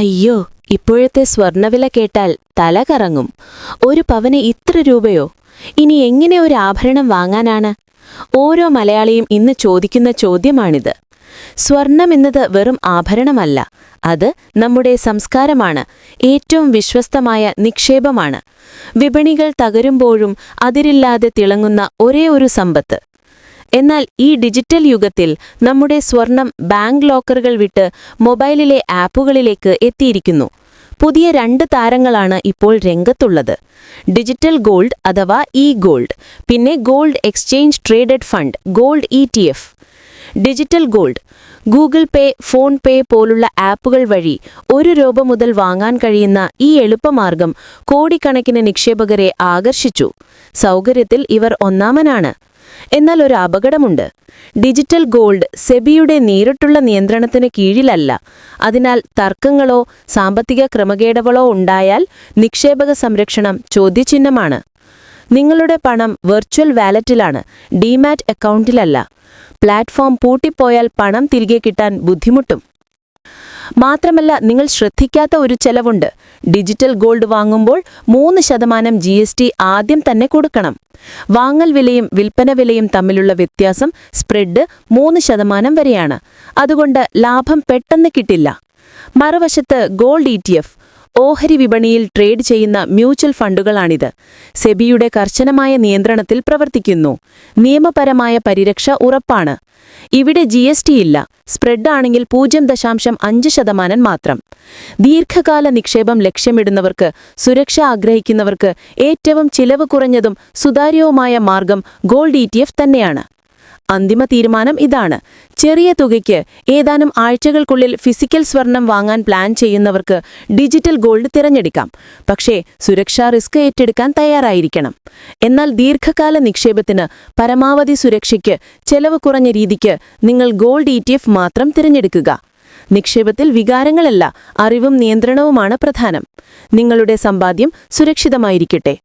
അയ്യോ ഇപ്പോഴത്തെ സ്വർണവില കേട്ടാൽ തല കറങ്ങും. ഒരു പവന് ഇത്ര രൂപയോ? ഇനി എങ്ങനെ ഒരു ആഭരണം വാങ്ങാനാണ്? ഓരോ മലയാളിയും ഇന്ന് ചോദിക്കുന്ന ചോദ്യമാണിത്. സ്വർണം എന്നത് വെറും ആഭരണമല്ല അത് നമ്മുടെ സംസ്കാരമാണ്. ഏറ്റവും വിശ്വസ്തമായ നിക്ഷേപമാണ്. വിപണികൾ തകരുമ്പോഴും അതിരില്ലാതെ തിളങ്ങുന്ന ഒരേ ഒരു സമ്പത്ത്. എന്നാൽ ഈ ഡിജിറ്റൽ യുഗത്തിൽ നമ്മുടെ സ്വർണം ബാങ്ക് ലോക്കറുകൾ വിട്ട് മൊബൈലിലെ ആപ്പുകളിലേക്ക് എത്തിയിരിക്കുന്നു. പുതിയ രണ്ട് താരങ്ങളാണ് ഇപ്പോൾ രംഗത്തുള്ളത്. ഡിജിറ്റൽ ഗോൾഡ് അഥവാ ഇ ഗോൾഡ് പിന്നെ gold exchange traded fund gold E digital gold Google pay PhonePe പോലുള്ള ആപ്പുകൾ വഴി ഒരു രൂപ മുതൽ വാങ്ങാൻ കഴിയുന്ന ഈ എളുപ്പമാർഗം കോടിക്കണക്കിന് നിക്ഷേപകരെ ആകർഷിച്ചു. സൗകര്യത്തിൽ ഇവർ ഒന്നാമനാണ്. എന്നാൽ ഒരു അപകടമുണ്ട്. ഡിജിറ്റൽ ഗോൾഡ് സെബിയുടെ നേരിട്ടുള്ള നിയന്ത്രണത്തിന് കീഴിലല്ല. അതിനാൽ തർക്കങ്ങളോ സാമ്പത്തിക ക്രമക്കേടുകളോ ഉണ്ടായാൽ നിക്ഷേപക സംരക്ഷണം ചോദ്യചിഹ്നമാണ്. നിങ്ങളുടെ പണം വെർച്വൽ വാലറ്റിലാണ് ഡിമാറ്റ് അക്കൗണ്ടിലല്ല. പ്ലാറ്റ്ഫോം പൂട്ടിപ്പോയാൽ പണം തിരികെ കിട്ടാൻ ബുദ്ധിമുട്ടും. മാത്രമല്ല നിങ്ങൾ ശ്രദ്ധിക്കാത്ത ഒരു ചെലവുണ്ട്. ഡിജിറ്റൽ ഗോൾഡ് വാങ്ങുമ്പോൾ മൂന്ന് ശതമാനം ജി എസ് ടി ആദ്യം തന്നെ കൊടുക്കണം. വാങ്ങൽ വിലയും വിൽപ്പന വിലയും തമ്മിലുള്ള വ്യത്യാസം സ്പ്രെഡ് മൂന്ന് ശതമാനം വരെയാണ്. അതുകൊണ്ട് ലാഭം പെട്ടെന്ന് കിട്ടില്ല. മറുവശത്ത് ഗോൾഡ് ഇ ടി എഫ് ഓഹരി വിപണിയിൽ ട്രേഡ് ചെയ്യുന്ന മ്യൂച്വൽ ഫണ്ടുകളാണിത്. സെബിയുടെ കർശനമായ നിയന്ത്രണത്തിൽ പ്രവർത്തിക്കുന്നു. നിയമപരമായ പരിരക്ഷ ഉറപ്പാണ്. ഇവിടെ ജി എസ് ടി ഇല്ല. സ്പ്രെഡ് ആണെങ്കിൽ പൂജ്യം ദശാംശം അഞ്ച് ശതമാനം മാത്രം. ദീർഘകാല നിക്ഷേപം ലക്ഷ്യമിടുന്നവർക്ക് സുരക്ഷ ആഗ്രഹിക്കുന്നവർക്ക് ഏറ്റവും ചിലവ് കുറഞ്ഞതും സുതാര്യവുമായ മാർഗം ഗോൾഡ് ഇ തന്നെയാണ്. അന്തിമ തീരുമാനം ഇതാണ്. ചെറിയ തുകയ്ക്ക് ഏതാനും ആഴ്ചകൾക്കുള്ളിൽ ഫിസിക്കൽ സ്വർണം വാങ്ങാൻ പ്ലാൻ ചെയ്യുന്നവർക്ക് ഡിജിറ്റൽ ഗോൾഡ് തിരഞ്ഞെടുക്കാം. പക്ഷേ സുരക്ഷാ റിസ്ക് ഏറ്റെടുക്കാൻ തയ്യാറായിരിക്കണം. എന്നാൽ ദീർഘകാല നിക്ഷേപത്തിന് പരമാവധി സുരക്ഷയ്ക്ക് ചെലവ് കുറഞ്ഞ രീതിക്ക് നിങ്ങൾ ഗോൾഡ് ഇ മാത്രം തിരഞ്ഞെടുക്കുക. നിക്ഷേപത്തിൽ വികാരങ്ങളല്ല അറിവും നിയന്ത്രണവുമാണ് പ്രധാനം. നിങ്ങളുടെ സമ്പാദ്യം സുരക്ഷിതമായിരിക്കട്ടെ.